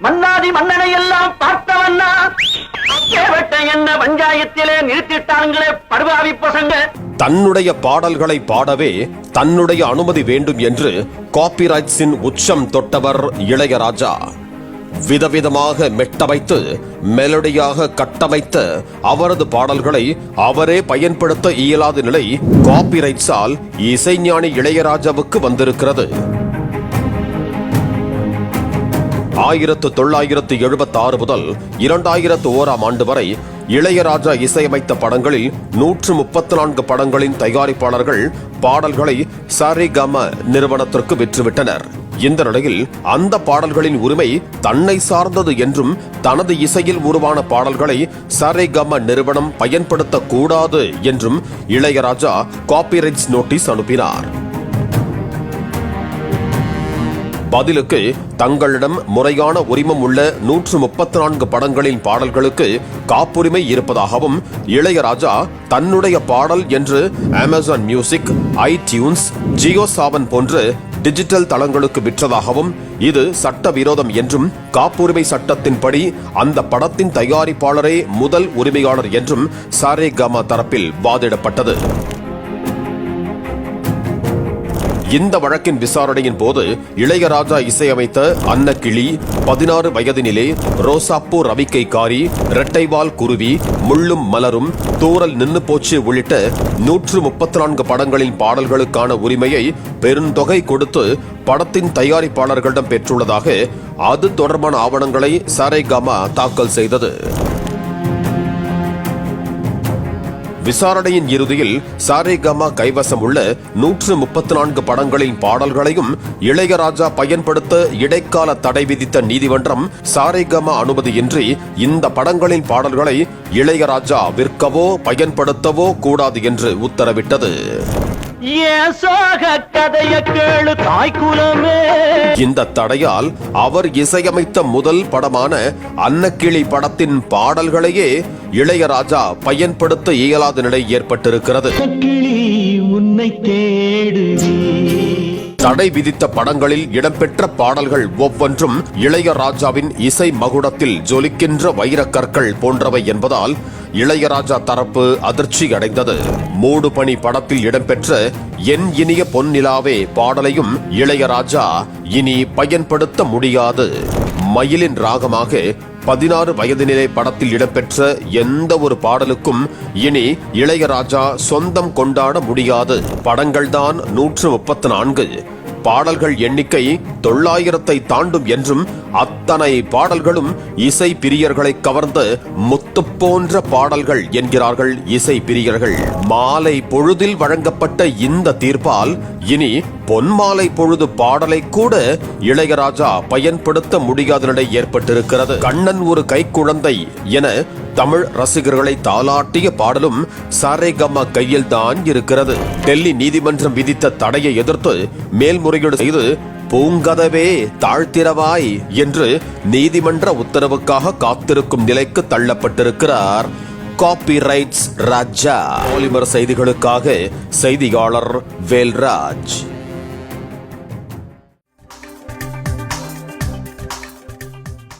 மன்னாதி மன்னனை எல்லாம் பார்த்தவன்னா என்ன பஞ்சாயத்திலே நிறுத்திட்டாங்களே படுபாவி பசங்க. தன்னுடைய பாடல்களை பாடவே தன்னுடைய அனுமதி வேண்டும் என்று காப்பிரைட்ஸின் உச்சம் தொட்டவர் இளையராஜா. விதவிதமாக மெட்டமைத்து மெலடியாக கட்டமைத்த அவரது பாடல்களை அவரே பயன்படுத்த இயலாத நிலை காப்பிரைட்ஸால் இசைஞானி இளையராஜாவுக்கு வந்திருக்கிறது. ஆயிரத்து தொள்ளாயிரத்து எழுபத்தி ஆறு முதல் இரண்டாயிரத்து ஓராம் ஆண்டு வரை இளையராஜா இசையமைத்த படங்களில் நூற்று முப்பத்தி நான்கு படங்களின் தயாரிப்பாளர்கள் பாடல்களை சரிகம நிறுவனத்திற்கு விற்றுவிட்டனர். இந்த நிலையில் அந்த பாடல்களின் உரிமை தன்னை சார்ந்தது என்றும் தனது இசையில் உருவான பாடல்களை சரிகம நிறுவனம் பயன்படுத்தக்கூடாது என்றும் இளையராஜா காப்பிரைட்ஸ் நோட்டீஸ் அனுப்பினார். பதிலுக்கு தங்களிடம் முறையான உரிமம் உள்ள நூற்று முப்பத்தி நான்கு படங்களின் பாடல்களுக்கு காப்புரிமை இருப்பதாகவும் இளையராஜா தன்னுடைய பாடல் என்று Amazon music iTunes Jio Saavn போன்று டிஜிட்டல் தளங்களுக்கு விற்றதாகவும் இது சட்டவிரோதம் என்றும் காப்புரிமை சட்டத்தின்படி அந்த படத்தின் தயாரிப்பாளரே முதல் உரிமையாளர் என்றும் சாரேகாமா தரப்பில் வாதிடப்பட்டது. இந்த வழக்கின் விசாரணையின் போது இளையராஜா இசையமைத்த அன்னக்கிளி பதினாறு வயதினிலே ரோசாப்பூ ரவிக்கைக்காரி இரட்டைவால் குருவி முள்ளும் மலரும் தூரல் நின்னு போச்சு உள்ளிட்ட நூற்று முப்பத்தி நான்கு படங்களின் பாடல்களுக்கான உரிமையை பெருந்தொகை கொடுத்து படத்தின் தயாரிப்பாளர்களிடம் பெற்றுள்ளதாக அது தொடர்பான ஆவணங்களை சரேகமா தாக்கல் செய்தது. விசாரணையின் இறுதியில் சாரேகமா கைவசம் உள்ள நூற்று முப்பத்தி நான்கு படங்களின் பாடல்களையும் இளையராஜா பயன்படுத்த இடைக்கால தடை விதித்த நீதிமன்றம் சாரேகமா அனுமதியின்றி இந்த படங்களின் பாடல்களை இளையராஜா விற்கவோ பயன்படுத்தவோ கூடாது என்று உத்தரவிட்டது. இந்த தடையால் அவர் இசையமைத்த முதல் படமான அன்னக்கிளி படத்தின் பாடல்களையே இளையராஜா பயன்படுத்த இயலாத நிலை ஏற்பட்டிருக்கிறது. தடை. விதித்த படங்களில் இடம்பெற்ற பாடல்கள் ஒவ்வொன்றும் இளையராஜாவின் இசை மகுடத்தில் ஜொலிக்கின்ற வைரக்கற்கள் போன்றவை என்பதால் இளையராஜா தரப்பு அதிர்ச்சி அடைந்தது. மூடு பனி படத்தில் இடம்பெற்ற என் இனிய பொன்னிலாவே பாடலையும் இளையராஜா இனி பயன்படுத்த முடியாது. மயிலின் ராகமாக பதினாறு வயதினிலே படத்தில் இடம்பெற்ற எந்த ஒரு பாடலுக்கும் இனி இளையராஜா சொந்தம் கொண்டாட முடியாது. படங்கள்தான் நூற்று முப்பத்தி நான்கு. பாடல்கள் எண்ணிக்கை தொள்ளாயிரத்தை தாண்டும் என்றும் அத்தனை பாடல்களும் இசை பிரியர்களை கவர்ந்த முத்து போன்ற பாடல்கள் என்கிறார்கள் இசை பிரியர்கள். மாலை பொழுதில் வழங்கப்பட்ட இந்த தீர்ப்பால் இனி பொன்மாலை பொழுது பாடலை கூட இளையராஜா பயன்படுத்த முடியாத நிலை ஏற்பட்டிருக்கிறது. கண்ணன் ஒரு கைக்குழந்தை என தமிழ் ரசிகர்களை தாளாட்டிய பாடலும் சாரேகம்மா கையில் தான் இருக்கிறது. டெல்லி நீதிமன்றம் விதித்த தடையை எதிர்த்து மேல்முறையீடு செய்து பூங்கதவே தாழ்த்திரவாய் என்று நீதிமன்ற உத்தரவுக்காக காத்திருக்கும் நிலைக்கு தள்ளப்பட்டிருக்கிறார். காப்பிரைட்ஸ் ராஜா. பாலிமர் செய்திகளுக்காக செய்தியாளர் வேல்ராஜ்.